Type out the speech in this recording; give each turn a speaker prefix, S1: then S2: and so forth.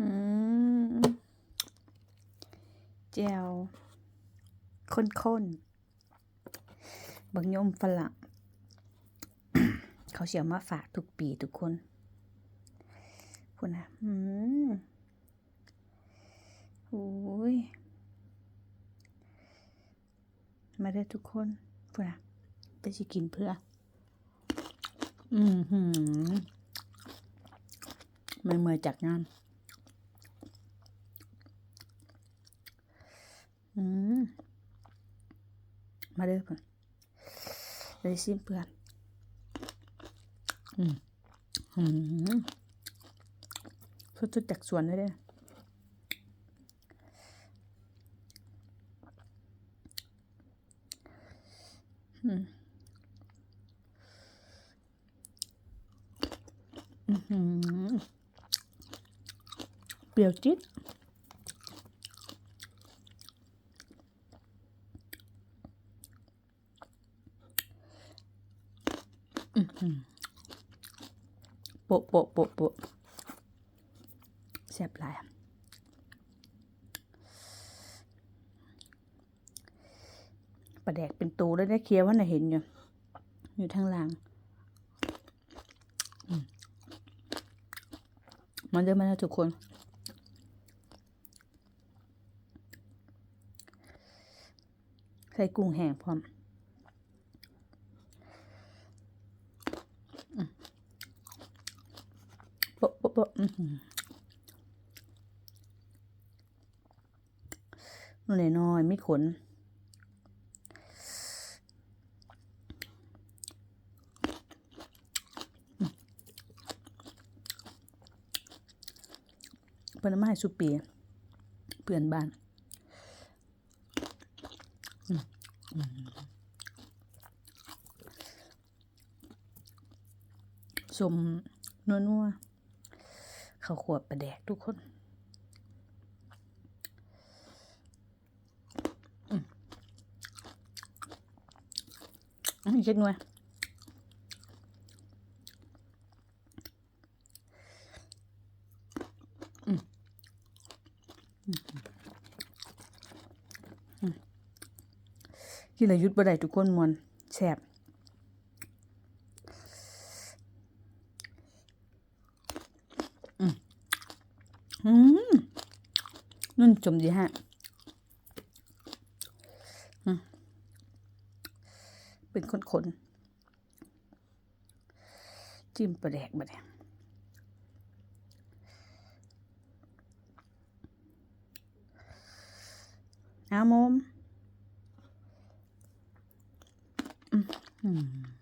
S1: อืมแจวข้นๆบางยมฝรั่งเขาเสียวมาฝากทุกปีทุกคนพูดนะอืมโอ้ย มาได้ทุกคนพูดนะไปสิกินเพื่อ อืมหืมไม่เมื่อจากงาน อืม มาเด้อเพื่อนเลยซิมเพื่อนอืมอืมสดๆจากสวนเลยเด้ออืมอื้อหือเปรี้ยวจิ๊ดอื้อหือ โปะโปะโปะโปะแซ่บหลายปลาแดกเป็นตูแล้วได้เคลียร์ว่าน่ะเห็นอยู่ อยู่ทางหลังมาเดินมาแล้วทุกคนใส่กุ้งแห้งพร้อมโปะโปะโปะอื้อหือ นู่นน้อยไม่ขนเพิ่นเอามาให้สุปีเพื่อนบ้านสมนัวนัวๆ ข้าวขวบประแดกทุกคนอืมเช็ดหน่วยกินแล้วยุดบ่ได้ทุกคนมวนแซ่บอืม นุ่นจมดีฮะเป็นคนๆจิ้มปลาแดกบัดเนี่ยเอาโมมอืม